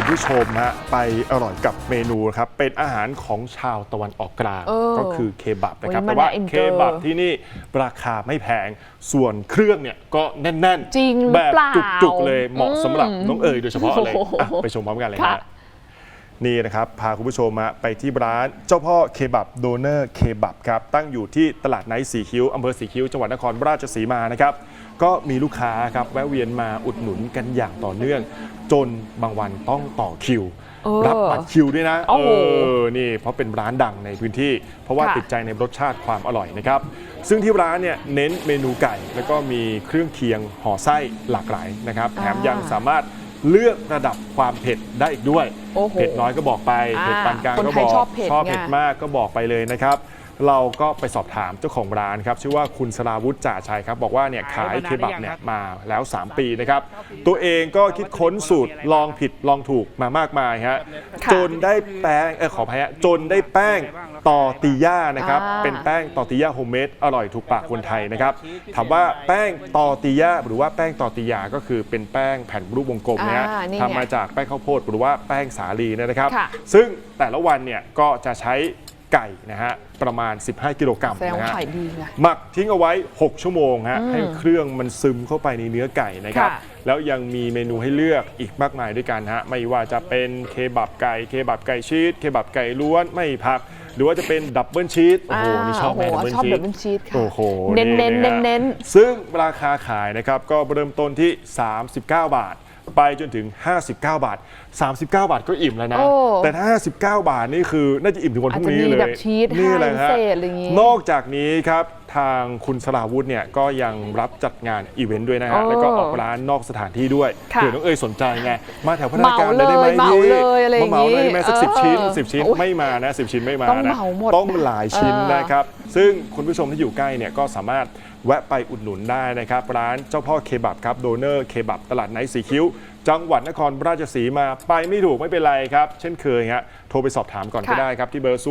คุณผู้ชมฮะไปอร่อยกับเมนูครับเป็นอาหารของชาวตะวันออกกลางเออก็คือเคบับนะครับ โอ้ยมันแต่ว่าน่า enjoy เคบับที่นี่ราคาไม่แพงส่วนเครื่องเนี่ยก็แน่นๆจริงหรือแบบเปล่าจุกๆเลยเหมาะสำหรับอืมน้องเอ๋ยโดยเฉพาะเลยโอ้โหอะไปชมพร้อมกันเลยค่ะ ฮะ นี่นะครับ พาคุณผู้ชมมาไปที่ร้านเจ้าพ่อเคบับโดเนอร์เคบับครับตั้งอยู่ที่ตลาดไนท์สีคิ้วอำเภอสีคิ้วจังหวัดนครราชสีมานะครับก็มีลูกค้าครับแวะเวียนมาอุดหนุนกันอย่างต่อเนื่อง จนบางวันต้องต่อคิว เออรับบัตรคิวด้วยนะโอ้เอโห อนี่เพราะเป็นร้านดังในพื้นที่ เพราะว่าค่ะ ติดใจในรสชาติความอร่อยนะครับ ซึ่งที่ร้านเนี่ยเน้นเมนูไก่ แล้วก็มีเครื่องเคียงห่อไส้หลากหลายนะครับ แถมยังสามารถ เลือกระดับความเผ็ดได้อีกด้วย โอ้โหเผ็ดน้อยก็บอกไป อ่าเผ็ดปานกลางคนก็ไทบยอกชอบเผ็ดชอบเผ็ดไงมากก็บอกไปเลยนะครับ เราก็ไปสอบถามเจ้าของร้านครับชื่อว่าคุณสราวุฒิจ่าชัยครับบอกว่าเนี่ยขายเคบับเนี่ยมาแล้ว 3 ปีนะครับตัวเองก็คิดค้นสูตรลองผิดลองถูกมามากมายฮะค่ะจนได้แป้งเออขออภัยฮะจนได้แป้งตอติย่านะครับอ่าเป็นแป้งตอติย่าโฮมเมดอร่อยถูกปากคนไทยนะครับถามว่าแป้งตอติย่าหรือว่าแป้งตอติยาก็คือเป็นแป้งแผ่นรูปวงกลมนะฮะอ่านี่ไงทำมาจากแป้งข้าวโพดหรือว่าแป้งสาลีนะครับค่ะซึ่งแต่ละวันเนี่ยก็จะใช้ ไก่นะฮะประมาณ 15 กิโลกรัมแสดงนะว่าฮะขายดีไง หมักทิ้งเอาไว้ 6 ชั่วโมงฮะให้เครื่องมันซึมเข้าไปในเนื้อไก่นะครับ ค่ะ แล้วยังมีเมนูให้เลือกอีกมากมายด้วยกันฮะไม่ว่าจะเป็นเคบับไก่เคบับไก่ชีสเคบับไก่ล้วนไม่ผัก หรือว่าจะเป็นดับเบิลชีสโอ้โหนี่ชอบไหมโโหดับเบิลชอบชีดัสบเบิลชีสค่ะโอ้โหเน้นเน้นะเน้นฮะเน้นซึ่งราคาขายนะครับก็เริ่มต้นที่ 39 บาท ไปจนถึง 59 บาท 39 บาทก็อิ่มแล้วนะ โอ้ แต่ถ้า59 บาทนี่คือน่าจะอิ่มถึงวันพรุ่งนี้อาจจะมีเลยแบบชีสนี่แหละให้ฮะพิเศษอะไรอย่างงี้ นอกจากนี้ครับ ทางคุณสราวุธเนี่ยก็ยังรับจัดงานอีเวนต์ด้วยนะฮะ โอ้แล้วก็ออกร้านนอกสถานที่ด้วย ค่ะเผื่อน้องเอ๋ยสนใจไง มาแถวพัฒนาการเลยได้ไหมเหมาพี่เลยอะไรอย่างงี้มาเหมาเลยได้ไหมสักสิบเออชิ้นสิบชิ้นโอ้ยไม่มานะสิบชิ้นไม่มาต้องนะเหมาหมดต้องหลายชิ้นเออ นะครับ ซึ่งคุณผู้ชมที่อยู่ใกล้เนี่ยก็สามารถแวะไปอุดหนุนได้นะครับ ร้านเจ้าพ่อเคบับครับโดเนอร์เคบับตลาดไนท์สีคิ้ว จังหวัดนครราชสีมาไปไม่ถูกไม่เป็นไรครับ เช่นเคยฮะโทรไปสอบถามก่อนก็ค่ะได้ครับ ที่เบอร์ 080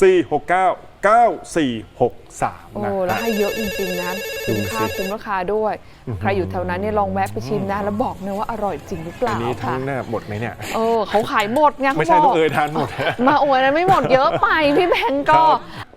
469 9463 โอ้นะแล้วฮะให้เยอะจริงๆนะดูคุ้มค่าสิคุ้มราคาด้วย ใครอยู่แถวนั้นเนี่ยลองแวะไปชิมนะ แล้วบอกนะว่าอร่อยจริงหรือเปอัล่านนี้ทั้ค่ะงหน้าหมดไหมเนี่ย เออเขาขายหมดไงไม่เขาใช่บต้ออกงเอ่ยทานหมด มาโอ้ยนั้นไม่หมดเยอะไปพี่แบงก์ก็